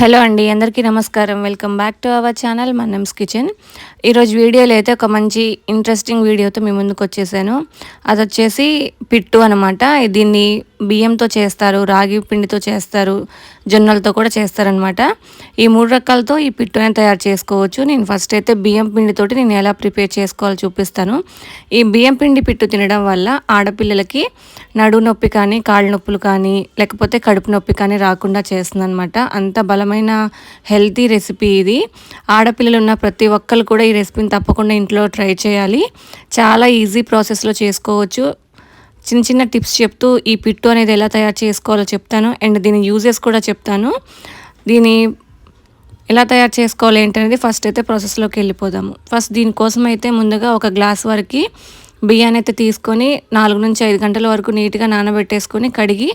Hello అండి అందరికీ నమస్కారం. Welcome back to our channel. Mannam's kitchen. ఈరోజు వీడియోలో అయితే ఒక మంచి ఇంట్రెస్టింగ్ వీడియోతో మీ ముందుకు వచ్చేసాను. అది వచ్చేసి పిట్టు అనమాట దీన్ని బియ్యంతో చేస్తారు రాగి పిండితో చేస్తారు జొన్నలతో కూడా చేస్తారనమాట ఈ మూడు రకాలతో ఈ పిట్టుని తయారు చేసుకోవచ్చు. నేను ఫస్ట్ అయితే బియ్యం పిండితోటి నేను ఎలా ప్రిపేర్ చేసుకోవాలో చూపిస్తాను. ఈ బియ్యం పిండి పిట్టు తినడం వల్ల ఆడపిల్లలకి నడు నొప్పి కానీ కాళ్ళ నొప్పులు కానీ లేకపోతే కడుపు నొప్పి కానీ రాకుండా చేస్తుంది అనమాట అంత బలమైన హెల్తీ రెసిపీ ఇది. ఆడపిల్లలు ఉన్న ప్రతి ఒక్కరు కూడా ఈ రెసిపీని తప్పకుండా ఇంట్లో ట్రై చేయాలి. చాలా ఈజీ ప్రాసెస్లో చేసుకోవచ్చు. చిన్న చిన్న టిప్స్ చెప్తూ ఈ పిట్టు అనేది ఎలా తయారు చేసుకోవాలో చెప్తాను. అండ్ దీని యూజెస్ కూడా చెప్తాను. దీని ఎలా తయారు చేసుకోవాలి ఏంటనేది ఫస్ట్ అయితే ప్రాసెస్లోకి వెళ్ళిపోదాము. ఫస్ట్ దీనికోసం అయితే ముందుగా ఒక గ్లాస్ వరకు బియ్యాన్ని అయితే తీసుకొని నాలుగు నుంచి ఐదు గంటల వరకు నీట్గా నానబెట్టేసుకొని కడిగి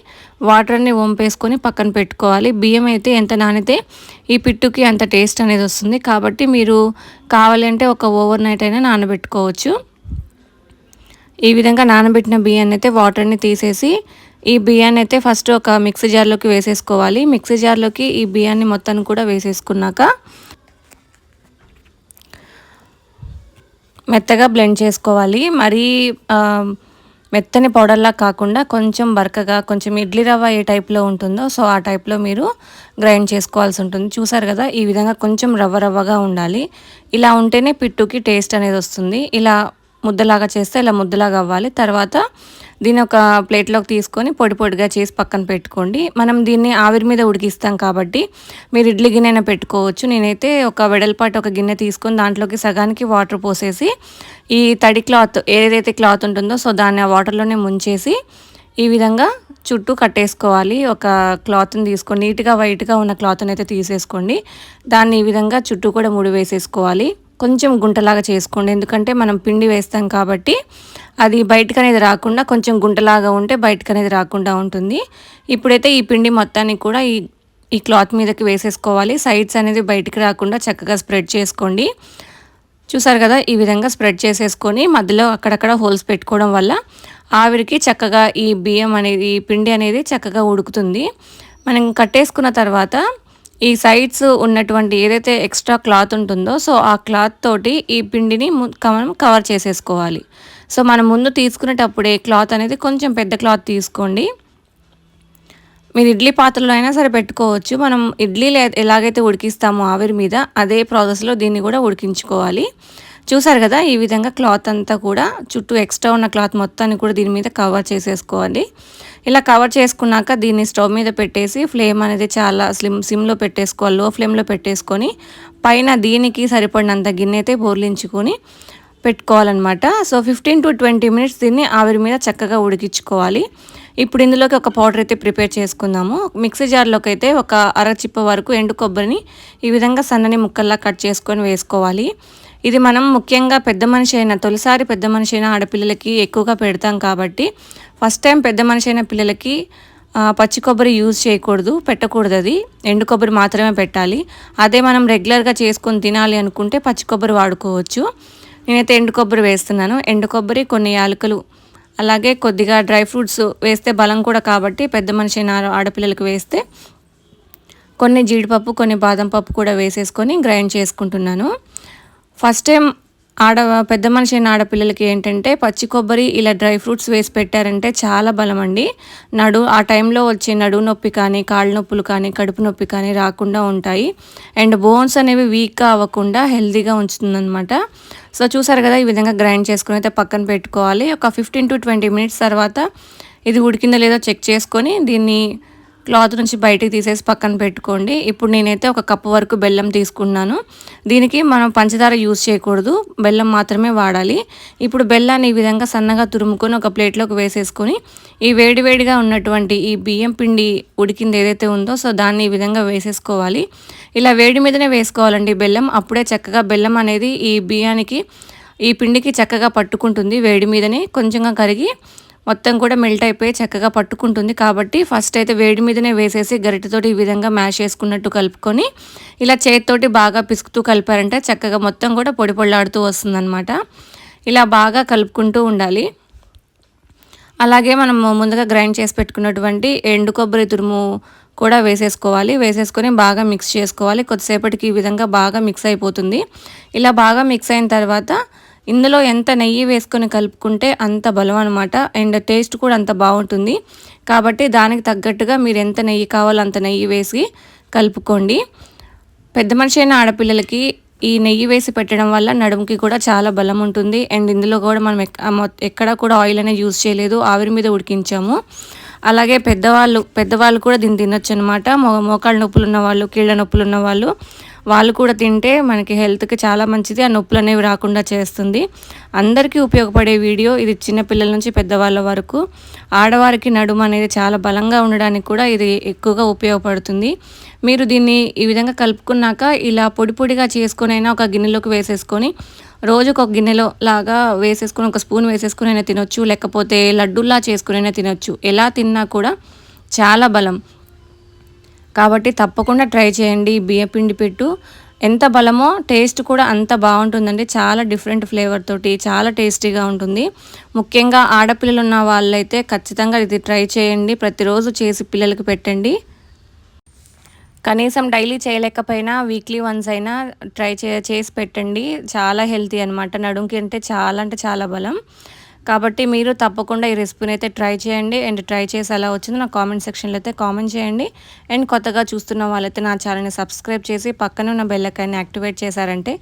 వాటర్ అన్ని వంపేసుకొని పక్కన పెట్టుకోవాలి. బియ్యం అయితే ఎంత నానితే ఈ పిట్టుకి అంత టేస్ట్ అనేది వస్తుంది. కాబట్టి మీరు కావాలంటే ఒక ఓవర్ నైట్ అయినా నానబెట్టుకోవచ్చు. ఈ విధంగా నానబెట్టిన బియ్యాన్ని అయితే వాటర్ని తీసేసి ఈ బియ్యాన్ని అయితే ఫస్ట్ ఒక మిక్సీ జార్లోకి వేసేసుకోవాలి. మిక్సీ జార్లోకి ఈ బియ్యాన్ని మొత్తాన్ని కూడా వేసేసుకున్నాక మెత్తగా బ్లెండ్ చేసుకోవాలి. మరీ మెత్తని పౌడర్లా కాకుండా కొంచెం బరకగా కొంచెం ఇడ్లీ రవ్వ ఏ టైప్లో ఉంటుందో సో ఆ టైప్లో మీరు గ్రైండ్ చేసుకోవాల్సి ఉంటుంది. చూసారు కదా ఈ విధంగా కొంచెం రవ్వ రవ్వగా ఉండాలి. ఇలా ఉంటేనే పిట్టుకి టేస్ట్ అనేది వస్తుంది. ఇలా ముద్దలాగా చేస్తే ఇలా ముద్దలాగా అవ్వాలి. తర్వాత దీన్ని ఒక ప్లేట్లోకి తీసుకొని పొడి పొడిగా చేసి పక్కన పెట్టుకోండి. మనం దీన్ని ఆవిరి మీద ఉడికిస్తాం కాబట్టి మీరు ఇడ్లీ గిన్నె పెట్టుకోవచ్చు. నేనైతే ఒక వెడల్పాటు ఒక గిన్నె తీసుకొని దాంట్లోకి సగానికి వాటర్ పోసేసి ఈ తడి క్లాత్ ఏదైతే క్లాత్ ఉంటుందో సో దాన్ని ఆ వాటర్లోనే ముంచేసి ఈ విధంగా చుట్టూ కట్టేసుకోవాలి. ఒక క్లాత్ని తీసుకొని నీట్గా వైట్గా ఉన్న క్లాత్ని అయితే తీసేసుకోండి. దాన్ని ఈ విధంగా చుట్టూ కూడా ముడి వేసేసుకోవాలి కొంచెం గుంటలాగా చేసుకోండి. ఎందుకంటే మనం పిండి వేస్తాం కాబట్టి అది బయటకు అనేది రాకుండా కొంచెం గుంటలాగా ఉంటే బయటకు అనేది రాకుండా ఉంటుంది. ఇప్పుడైతే ఈ పిండి మొత్తాన్ని కూడా ఈ ఈ క్లాత్ మీదకి వేసేసుకోవాలి. సైడ్స్ అనేది బయటికి రాకుండా చక్కగా స్ప్రెడ్ చేసుకోండి. చూసారు కదా ఈ విధంగా స్ప్రెడ్ చేసేసుకొని మధ్యలో అక్కడక్కడ హోల్స్ పెట్టుకోవడం వల్ల ఆవిరికి చక్కగా ఈ బియ్యం అనేది పిండి అనేది చక్కగా ఉడుకుతుంది. మనం కట్టేసుకున్న తర్వాత ఈ సైడ్స్ ఉన్నటువంటి ఏదైతే ఎక్స్ట్రా క్లాత్ ఉంటుందో సో ఆ క్లాత్ తోటి ఈ పిండిని మనం కవర్ చేసేసుకోవాలి. సో మనం ముందు తీసుకునేటప్పుడే క్లాత్ అనేది కొంచెం పెద్ద క్లాత్ తీసుకోండి. మీరు ఇడ్లీ పాత్రలో అయినా సరే పెట్టుకోవచ్చు. మనం ఇడ్లీ ఎలాగైతే ఉడికిస్తామో ఆవిరి మీద అదే ప్రాసెస్లో దీన్ని కూడా ఉడికించుకోవాలి. చూసారు కదా ఈ విధంగా క్లాత్ అంతా కూడా చుట్టూ ఎక్స్ట్రా ఉన్న క్లాత్ మొత్తాన్ని కూడా దీని మీద కవర్ చేసేసుకోవాలి. ఇలా కవర్ చేసుకున్నాక దీన్ని స్టవ్ మీద పెట్టేసి ఫ్లేమ్ అనేది చాలా స్లిమ్ సిమ్లో పెట్టేసుకోవాలి లో ఫ్లేమ్లో పెట్టేసుకొని పైన దీనికి సరిపడినంత గిన్నె అయితే బోర్లించుకొని పెట్టుకోవాలన్నమాట. So fifteen to twenty minutes దీన్ని ఆవిరి మీద చక్కగా ఉడికించుకోవాలి. ఇప్పుడు ఇందులోకి ఒక పౌడర్ అయితే ప్రిపేర్ చేసుకుందాము. మిక్సీ జార్లోకి అయితే ఒక అర చిప్ప వరకు ఎండు కొబ్బరిని ఈ విధంగా సన్నని ముక్కల్లా కట్ చేసుకొని వేసుకోవాలి. ఇది మనం ముఖ్యంగా పెద్ద మనిషి అయిన తొలిసారి పెద్ద మనిషి అయిన ఆడపిల్లలకి ఎక్కువగా పెడతాం కాబట్టి ఫస్ట్ టైం పెద్ద మనిషి అయిన పిల్లలకి పచ్చి కొబ్బరి యూజ్ చేయకూడదు పెట్టకూడదు అది. ఎండు కొబ్బరి మాత్రమే పెట్టాలి. అదే మనం రెగ్యులర్గా చేసుకొని తినాలి అనుకుంటే పచ్చి కొబ్బరి వాడుకోవచ్చు. నేనైతే ఎండు కొబ్బరి వేస్తున్నాను. ఎండు కొబ్బరి కొన్ని యాలకులు అలాగే కొద్దిగా డ్రై ఫ్రూట్స్ వేస్తే బలం కూడా కాబట్టి పెద్ద మనిషి అయిన ఆడపిల్లలకు వేస్తే కొన్ని జీడిపప్పు కొన్ని బాదం పప్పు కూడా వేసేసుకొని గ్రైండ్ చేసుకుంటున్నాను. ఫస్ట్ టైం ఆడ పెద్ద మనిషి అయిన ఆడపిల్లలకి ఏంటంటే పచ్చి కొబ్బరి ఇలా డ్రై ఫ్రూట్స్ వేసి పెట్టారంటే చాలా బలం అండి. నడు ఆ టైంలో వచ్చే నడు నొప్పి కానీ కాళ్ళ నొప్పులు కానీ కడుపు నొప్పి కానీ రాకుండా ఉంటాయి. అండ్ బోన్స్ అనేవి వీక్గా అవ్వకుండా హెల్తీగా ఉంచుతుందన్నమాట. సో చూసారు కదా ఈ విధంగా గ్రైండ్ చేసుకుని అయితే పక్కన పెట్టుకోవాలి. ఒక ఫిఫ్టీన్ టు ట్వంటీ మినిట్స్ తర్వాత ఇది ఉడికిందో లేదో చెక్ చేసుకొని దీన్ని క్లాత్ నుంచి బయటికి తీసేసి పక్కన పెట్టుకోండి. ఇప్పుడు నేనైతే ఒక కప్పు వరకు బెల్లం తీసుకున్నాను. దీనికి మనం పంచదార యూజ్ చేయకూడదు. బెల్లం మాత్రమే వాడాలి. ఇప్పుడు బెల్లాన్ని ఈ విధంగా సన్నగా తురుముకొని ఒక ప్లేట్లోకి వేసేసుకొని ఈ వేడివేడిగా ఉన్నటువంటి ఈ బియ్యం పిండి ఉడికింది ఏదైతే ఉందో సో దాన్ని ఈ విధంగా వేసేసుకోవాలి. ఇలా వేడి మీదనే వేసుకోవాలండి బెల్లం. అప్పుడే చక్కగా బెల్లం అనేది ఈ బియ్యానికి ఈ పిండికి చక్కగా పట్టుకుంటుంది వేడి మీదనే. కొంచెంగా కరిగి మొత్తం కూడా మెల్ట్ అయిపోయి చక్కగా పట్టుకుంటుంది. కాబట్టి ఫస్ట్ అయితే వేడి మీదనే వేసేసి గరిటెతోటి ఈ విధంగా మ్యాష్ చేసుకున్నట్టు కలుపుకొని ఇలా చేతితోటి బాగా పిసుకుతూ కలిపారంటే చక్కగా మొత్తం కూడా పొడి పొళ్ళాడుతూ వస్తుందన్నమాట. ఇలా బాగా కలుపుకుంటూ ఉండాలి. అలాగే మనం ముందుగా గ్రైండ్ చేసి పెట్టుకున్నటువంటి ఎండు కొబ్బరి తురుము కూడా వేసేసుకోవాలి. వేసేసుకొని బాగా మిక్స్ చేసుకోవాలి. కొద్దిసేపటికి ఈ విధంగా బాగా మిక్స్ అయిపోతుంది. ఇలా బాగా మిక్స్ అయిన తర్వాత ఇందులో ఎంత నెయ్యి వేసుకొని కలుపుకుంటే అంత బలం అనమాట అండ్ టేస్ట్ కూడా అంత బాగుంటుంది. కాబట్టి దానికి తగ్గట్టుగా మీరు ఎంత నెయ్యి కావాలో అంత నెయ్యి వేసి కలుపుకోండి. పెద్ద మనిషి అయిన ఆడపిల్లలకి ఈ నెయ్యి వేసి పెట్టడం వల్ల నడుముకి కూడా చాలా బలం ఉంటుంది. అండ్ ఇందులో కూడా మనం ఎక్కడ కూడా ఆయిల్ అనేది యూజ్ చేయలేదు. ఆవిరి మీద ఉడికించాము. అలాగే పెద్దవాళ్ళు పెద్దవాళ్ళు కూడా దీన్ని తినొచ్చు అనమాట మో మోకాళ్ళ నొప్పులు ఉన్న వాళ్ళు కీళ్ళ నొప్పులు ఉన్న వాళ్ళు వాళ్ళు కూడా తింటే మనకి హెల్త్కి చాలా మంచిది. ఆ నొప్పులు అనేవి రాకుండా చేస్తుంది. అందరికీ ఉపయోగపడే వీడియో ఇది చిన్నపిల్లల నుంచి పెద్దవాళ్ళ వరకు. ఆడవారికి నడుము అనేది చాలా బలంగా ఉండడానికి కూడా ఇది ఎక్కువగా ఉపయోగపడుతుంది. మీరు దీన్ని ఈ విధంగా కలుపుకున్నాక ఇలా పొడి పొడిగా చేసుకునైనా ఒక గిన్నెలోకి వేసేసుకొని రోజుకు ఒక గిన్నెలో లాగా వేసేసుకొని ఒక స్పూన్ వేసేసుకుని అయినా తినొచ్చు. లేకపోతే లడ్డూలా చేసుకుని అయినా తినొచ్చు. ఎలా తిన్నా కూడా చాలా బలం. కాబట్టి తప్పకుండా ట్రై చేయండి. బియ్యపిండి పెట్టు. ఎంత బలమో టేస్ట్ కూడా అంత బాగుంటుందండి. చాలా డిఫరెంట్ ఫ్లేవర్ తోటి చాలా టేస్టీగా ఉంటుంది. ముఖ్యంగా ఆడపిల్లలు ఉన్న వాళ్ళైతే ఖచ్చితంగా ఇది ట్రై చేయండి. ప్రతిరోజు చేసి పిల్లలకి పెట్టండి. కనీసం డైలీ చేయలేకపోయినా వీక్లీ వన్స్ అయినా ట్రై చే చేసి పెట్టండి. చాలా హెల్తీ అనమాట నడుంకి అంటే చాలా అంటే చాలా బలం. కాబట్టి మీరు తప్పకుండా ఈ రెసిపీని అయితే ట్రై చేయండి. అండ్ ట్రై చేసి ఎలా వచ్చిందో నా కామెంట్ సెక్షన్లో అయితే కామెంట్ చేయండి. అండ్ కొత్తగా చూస్తున్న వాళ్ళైతే నా ఛానల్ని సబ్స్క్రైబ్ చేసి పక్కన ఉన్న బెల్లకాయని యాక్టివేట్ చేశారంటే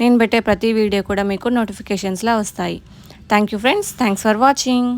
నేను పెట్టే ప్రతి వీడియో కూడా మీకు నోటిఫికేషన్స్లో వస్తాయి. Thank you friends thanks for watching